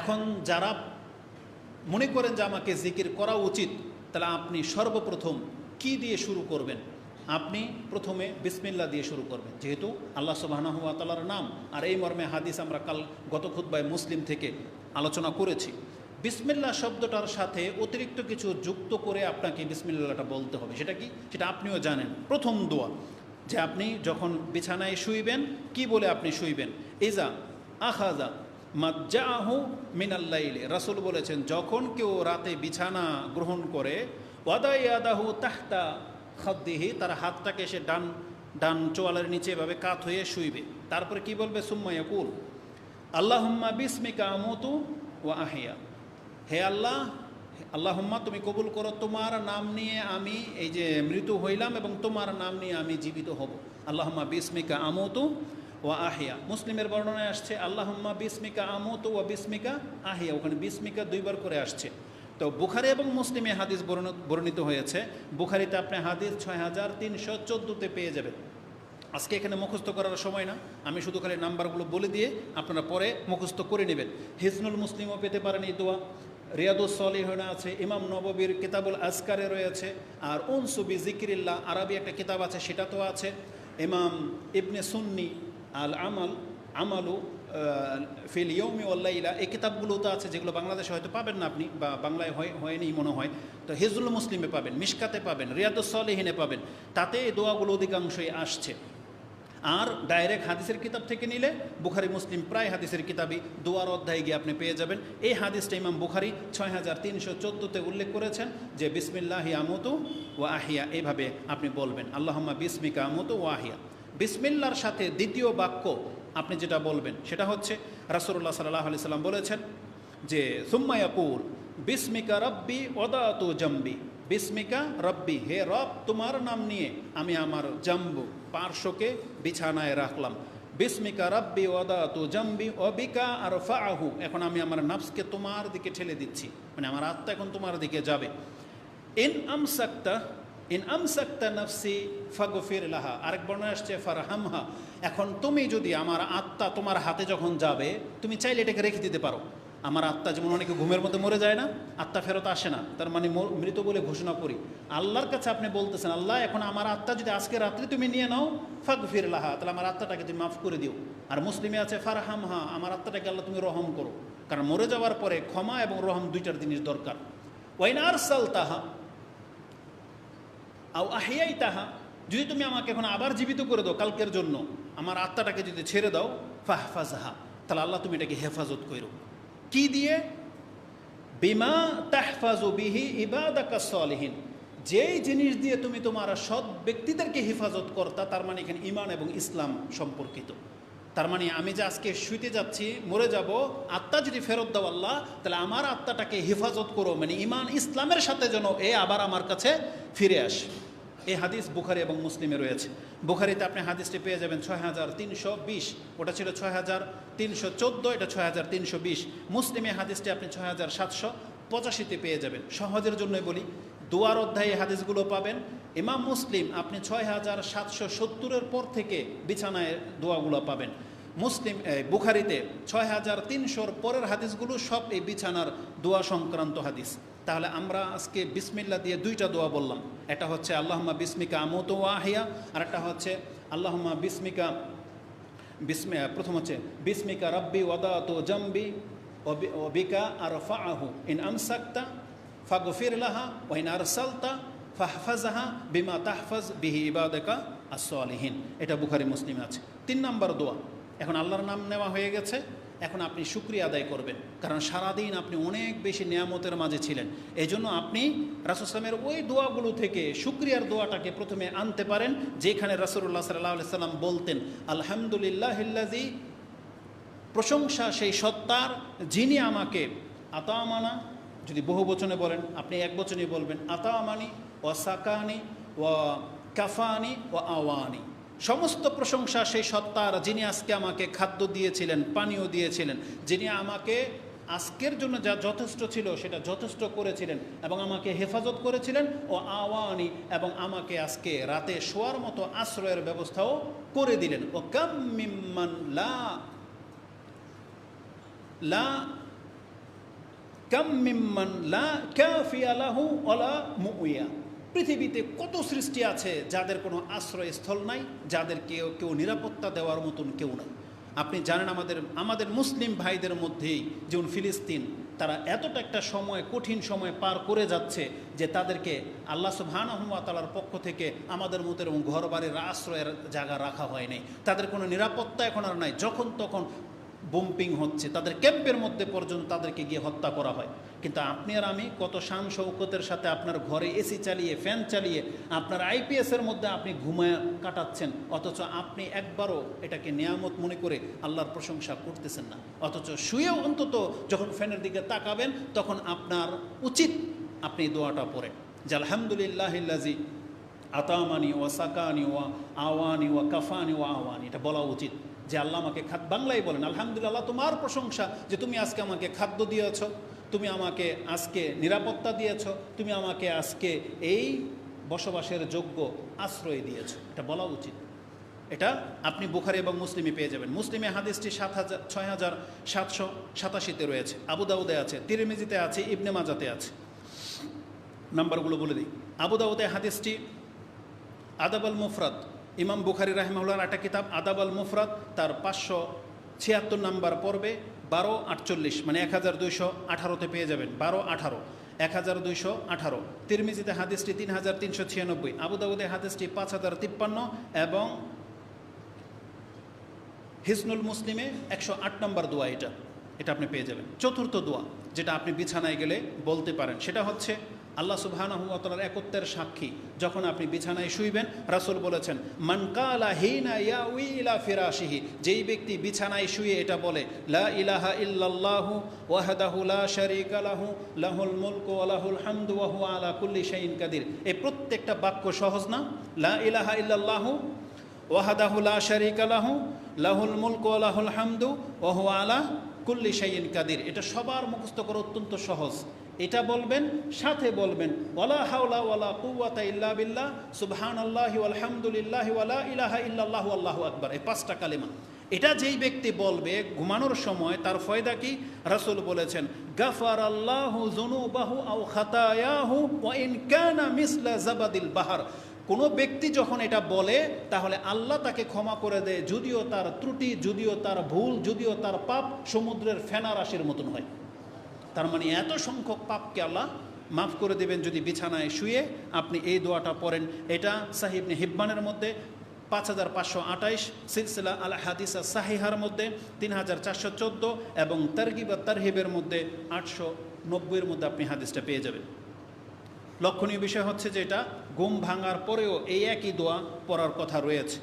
এখন যারা মনে করেন যে আমাকে জিকির করা উচিত, তাহলে আপনি সর্বপ্রথম কি দিয়ে শুরু করবেন? আপনি প্রথমে বিসমিল্লা দিয়ে শুরু করবেন, যেহেতু আল্লাহ সুবাহানহুয়া তালার নাম। আর এই মর্মে হাদিস আমরা কাল গত খুদ্বায় মুসলিম থেকে আলোচনা করেছি। বিসমিল্লা শব্দটার সাথে অতিরিক্ত কিছু যুক্ত করে আপনাকে বিসমিল্লাটা বলতে হবে। সেটা কি? সেটা আপনিও জানেন। প্রথম দোয়া, যে আপনি যখন বিছানায় শুইবেন, কি বলে আপনি শুইবেন? ইজা আখাজা মাজ্জাহু মিনাল্লাইলে রাসূল বলেছেন, যখন কেউ রাতে বিছানা গ্রহণ করে, ওয়াদাইয়াদাহু তাহতা খদ্দিহি তার হাতটাকে সে ডান ডান চোয়ালের নিচে এভাবে কাত হয়ে শুইবে। তারপরে কি বলবে? সুম্মায়াকুল আল্লাহুম্মা বিসমিকা আমতু ও আহিয়া হে আল্লাহ, আল্লাহুম্মা, তুমি কবুল করো, তোমার নাম নিয়ে আমি এই যে মৃত্যু হইলাম এবং তোমার নাম নিয়ে আমি জীবিত হব। আল্লাহুম্মা বিসমিকা আমতু ও আহিয়া। মুসলিমের বর্ণনায় আসছে, আল্লাহুম্মা বিসমিকা আমতু ও বিসমিকা আহিয়া। ওখানে বিসমিকা দুইবার করে আসছে। তো বুখারি এবং মুসলিমে হাদিস বর্ণ- বর্ণিত হয়েছে। বুখারিতে আপনি হাদিস ছয় হাজার তিনশো চোদ্দোতে পেয়ে যাবেন। আজকে এখানে মুখস্থ করার সময় না। আমি শুধু খালি নাম্বারগুলো বলে দিয়ে আপনারা পরে মুখস্থ করে নেবেন। হিজনুল মুসলিমও পেতে পারেন এই দোয়া। রিয়াদুস সলিহনা আছে, ইমাম নববীর কিতাবুল আজকারে রয়েছে, আর উনসুবি জিকিরিল্লাহ আরবি একটা কিতাব আছে সেটা তো আছে। ইমাম ইবনে সুন্নি আল আমাল আমালু ফিল ইয়ৌমি ওল্লাইলা এই কিতাবগুলো তো আছে যেগুলো বাংলাদেশে হয়তো পাবেন না আপনি, বা বাংলায় হয়, হয়নি মনে হয়। তো হিজুল মুসলিমে পাবেন, মিশকাতে পাবেন রিয়াদুস সলিহিনে পাবেন, তাতে এই দোয়াগুলো অধিকাংশই আসছে। আর ডাইরেক্ট হাদিসের কিতাব থেকে নিলে বুখারি, মুসলিম প্রায় হাদিসের কিতাবই দোয়ার অধ্যায়ে গিয়ে আপনি পেয়ে যাবেন। এই হাদিসটা ইমাম বুখারি ছয় হাজার তিনশো চোদ্দোতে উল্লেখ করেছেন যে, বিসমিল্লাহি আমতু ও আহিয়া এইভাবে আপনি বলবেন, আল্লাহম্মা বিসমিকা আমতু ও আহিয়া। বিসমিল্লার সাথে দ্বিতীয় বাক্য আপনি যেটা বলবেন, সেটা হচ্ছে রাসুল্লাহ সাল্লাহ আলি সাল্লাম বলেছেন যে সুম্মায়াকুল বিস্মিকা রব্বি ওদাতু জম্বি। বিস্মিকা রব্বি, হে রব, তোমার নাম নিয়ে আমি আমার জম্বু পার্শ্বকে বিছানায় রাখলাম। বিস্মিকা রব্বি ওদাতু জম্বি, অবিকা আর ফাহু এখন আমি আমার নাফসকে তোমার দিকে ঠেলে দিচ্ছি। মানে আমার আত্মা এখন তোমার দিকে যাবে। ইন আমসাক্তা ইন আমসাক্তা নফসি ফাগফির লাহা। আরেক বর্ণনা আসছে, ফারহামহা। এখন তুমি যদি আমার আত্মা তোমার হাতে যখন যাবে, তুমি চাইলে এটাকে রেখে দিতে পারো। আমার আত্মা যেমন অনেকে ঘুমের মধ্যে মরে যায় না, আত্মা ফেরত আসে না। তার মানে মৃত বলে ঘোষণা করি। আল্লাহর কাছে আপনি বলতেছেন, আল্লাহ, এখন আমার আত্মা যদি আজকে রাত্রে তুমি নিয়ে নাও, ফাগফির লাহা, তাহলে আমার আত্মাটাকে তুমি মাফ করে দিও। আর মুসলিমে আছে, ফারহামহা, আমার আত্মাটাকে আল্লাহ তুমি রহম করো। কারণ মরে যাওয়ার পরে ক্ষমা এবং রহম দুইটার জিনিস দরকার। ওয়াইন আর সাল তাহা আও আহিয়াই তাহা, যদি তুমি আমাকে এখন আবার জীবিত করে দাও কালকের জন্য, আমার আত্মাটাকে যদি ছেড়ে দাও, ফাহফাজহা, তাহলে আল্লাহ তুমি এটাকে হেফাজত করো। কি দিয়ে? বিমা তাহফাজু বিহি ইবাদাকা সলিহীন। যেই জিনিস দিয়ে তুমি তোমার সৎ ব্যক্তিদেরকে হেফাজত করতা, তার মানে এখানে ইমান এবং ইসলাম সম্পর্কিত। তার মানে আমি যে আজকে শুইতে যাচ্ছি, মরে যাব, আত্মা যদি ফেরত দাও আল্লাহ, তাহলে আমার আত্মাটাকে হেফাজত করো মানে ইমান ইসলামের সাথে যেন এ আবার আমার কাছে ফিরে আসে। এই হাদিস বুখারি এবং মুসলিমে রয়েছে। বুখারিতে আপনি হাদিসটি পেয়ে যাবেন ছয় হাজার তিনশো বিশ, ওটা ছিল ছয় হাজার তিনশো চোদ্দ, এটা ছয় হাজার তিনশো বিশ। মুসলিমে হাদিসটি আপনি ছয় হাজার সাতশো পঁচাশিতে পেয়ে যাবেন। সহজের জন্যই বলি দুয়ার অধ্যায়ে হাদিসগুলো পাবেন। ইমাম মুসলিম, আপনি ছয় হাজার সাতশো সত্তরের পর থেকে বিছানায় দোয়াগুলো পাবেন। মুসলিম বুখারিতে ছয় হাজার তিনশোর পরের হাদিসগুলো সব এই বিছানার দোয়া সংক্রান্ত হাদিস। তাহলে আমরা আজকে বিসমিল্লা দিয়ে দুইটা দোয়া বললাম। এটা হচ্ছে আল্লাহমা বিসমিকা আমত ওয়াহিয়া আর একটা হচ্ছে আল্লাহমা বিসমিকা বিসমে, প্রথম হচ্ছে, বিসমিকা রব্বি ওদাত জম্বি অবি- অবিকা আর ফাহু ইন আমসাক্তা ফাগফির লাহা ওয়াইন আরসালতা ফাহফাজাহা বিমা তাহফাজ বিহি ইবাদাকা আসলিহীন এটা বুখারি মুসলিমে আছে। তিন নম্বর দোয়া। এখন আল্লাহর নাম নেওয়া হয়ে গেছে। এখন আপনি শুক্রিয়া আদায় করবেন। কারণ সারাদিন আপনি অনেক বেশি নিয়ামতের মাঝে ছিলেন। এই জন্য আপনি রাসুসলামের ওই দোয়াগুলো থেকে শুক্রিয়ার দোয়াটাকে প্রথমে আনতে পারেন, যেখানে রাসুল্লাহ সাল্লাহ সাল্লাম বলতেন আলহামদুলিল্লাহ প্রশংসা সেই সত্তার যিনি আমাকে আতামানা যদি বহু বচনে বলেন, আপনি এক বচনে বলবেন, আতামানি ও সাকানি ও কাফানি ও আওয়ানি। সমস্ত প্রশংসা সেই সত্তার যিনি আজকে আমাকে খাদ্য দিয়েছিলেন, পানীয় দিয়েছিলেন, যিনি আমাকে আজকের জন্য যা যথেষ্ট ছিল সেটা যথেষ্ট করেছিলেন এবং আমাকে হেফাজত করেছিলেন ও আওয়ানি এবং আমাকে আজকে রাতে শোয়ার মতো আশ্রয়ের ব্যবস্থাও করে দিলেন। ও কাম লা লা কাম মিম্মান লা কাফিয়া লাহু ওয়ালা মুইয়া পৃথিবীতে কত সৃষ্টি আছে যাদের কোনো আশ্রয়স্থল নাই, যাদের কেউ কেউ নিরাপত্তা দেওয়ার মতন কেউ নাই। আপনি জানেন আমাদের আমাদের মুসলিম ভাইদের মধ্যেই যেমন ফিলিস্তিন, তারা এতটা একটা সময়, কঠিন সময় পার করে যাচ্ছে যে তাদেরকে আল্লাহ সুবহানাহুয়া তালার পক্ষ থেকে আমাদের মতো এবং ঘর বাড়ির আশ্রয়ের জায়গা রাখা হয়নি তাদের কোনো নিরাপত্তা এখন আর নাই। যখন তখন বোম্পিং হচ্ছে, তাদের ক্যাম্পের মধ্যে পর্যন্ত তাদেরকে গিয়ে হত্যা করা হয়। কিন্তু আপনি আর আমি কত শান শৌকতের সাথে আপনার ঘরে এসি চালিয়ে ফ্যান চালিয়ে, আপনার আইপিএসের মধ্যে আপনি ঘুমায় কাটাচ্ছেন, অথচ আপনি একবারও এটাকে নিয়ামত মনে করে আল্লাহর প্রশংসা করতেছেন না। অথচ শুয়েও অন্তত যখন ফ্যানের দিকে তাকাবেন, তখন আপনার উচিত আপনি দোয়াটা পড়েন। যে আলহামদুলিল্লাহিল্লাজি আতামানি ওয়া সাকানি ওয়া আওয়ানি ওয়া কাফানি ওয়া আওয়ানি, এটা বলা উচিত। যে আল্লাহ আমাকে খাদ্য বাংলায় বলেন, আলহামদুলিল্লাহ তোমার প্রশংসা যে তুমি আজকে আমাকে খাদ্য দিয়েছ, তুমি আমাকে আজকে নিরাপত্তা দিয়েছ, তুমি আমাকে আজকে এই বসবাসের যোগ্য আশ্রয় দিয়েছ। এটা বলা উচিত। এটা আপনি বুখারি এবং মুসলিমে পেয়ে যাবেন। মুসলিমে হাদিসটি সাত হাজার, ছয় হাজার সাতশো সাতাশিতে রয়েছে। আবু দাউদে আছে, তিরমিজিতে আছে, ইবনে মাজাতে আছে। নাম্বারগুলো বলে দিই। আবু দাউদে হাদিসটি আদাব আল মুফরাদ ইমাম বুখারি রাহমাউল্লার একটা কিতাব, আদাব আল মুফরাদ, তার পাঁচশো ছিয়াত্তর নাম্বার পর্বে বারো আটচল্লিশ মানে এক হাজার দুইশো আঠারোতে পেয়ে যাবেন, বারো আঠারো, এক হাজার দুইশো আঠারো। তিরমিজিতে হাদিসটি তিন হাজার তিনশো ছিয়ানব্বই আবুদাউদে হাদিসটি পাঁচ হাজার তিপ্পান্ন এবং হিসনুল মুসলিমে একশো আট নম্বর দোয়া এটা এটা আপনি পেয়ে যাবেন। চতুর্থ দোয়া, যেটা আপনি বিছানায় গেলে বলতে পারেন, সেটা হচ্ছে আল্লাহ সুবহানাহুয়াতালার একত্বের সাক্ষী। যখন আপনি বিছানায় শুইবেন, রাসূল বলেছেন মানকালা হিনা ইয়াউই ইলা ফিরাশিহি। যেই ব্যক্তি বিছানায় শুয়ে এটা বলে, লা ইলাহা ইল্লাল্লাহু ওয়াহদাহু লা শারীকা লাহু, লাহুল মুলকু ওয়া লাহুল হামদু ওয়া হুয়া আলা কুল্লি শাইইন কাদির। এই প্রত্যেকটা বাক্য সহজ না? লা ইলাহা ইল্লাল্লাহু ওয়াহাদাহু লা শারীকা লাহু, লাহুল মুলকু ওয়া লাহুল হামদু ওয়া হুয়া আলা কুল্লি শাইইন কাদির। এটা সবার মুখস্থ করা অত্যন্ত সহজ। এটা বলবেন, সাথে বলবেন, ওয়ালা হাওলা ওয়ালা কুওয়াতা ইল্লা বিল্লাহ, সুবহানাল্লাহি ওয়ালহামদুলিল্লাহি ওয়ালা ইলাহা ইল্লাল্লাহু, আল্লাহু আকবার। এই পাঁচটা কালেমা। এটা যেই ব্যক্তি বলবে ঘুমানোর সময়, তার ফয়দা কি? রাসূল বলেছেন গাফার আল্লাহু যুনুবাহু আও খাতায়াহু ওয়া ইন কানা মিসলা জাবাদিল বাহার। কোনো ব্যক্তি যখন এটা বলে, তাহলে আল্লাহ তাকে ক্ষমা করে দেয়, যদিও তার ত্রুটি, যদিও তার ভুল, যদিও তার পাপ সমুদ্রের ফেনা রাশির মতন হয়। তার মানে এত সংখ্যক পাপকে আল্লাহ মাফ করে দেবেন যদি বিছানায় শুয়ে আপনি এই দোয়াটা পড়েন। এটা সাহিবনে হিব্বানের মধ্যে পাঁচ হাজার পাঁচশো আঠাইশ, সিলসিলা আল হাদিসা সাহিহার মধ্যে তিন হাজার চারশো চোদ্দ এবং তারগিব তারহিবের মধ্যে আটশো নব্বইয়ের মধ্যে আপনি হাদিসটা পেয়ে যাবেন। লক্ষণীয় বিষয় হচ্ছে যে এটা ঘুম ভাঙার পরেও এই একই দোয়া পড়ার কথা রয়েছে।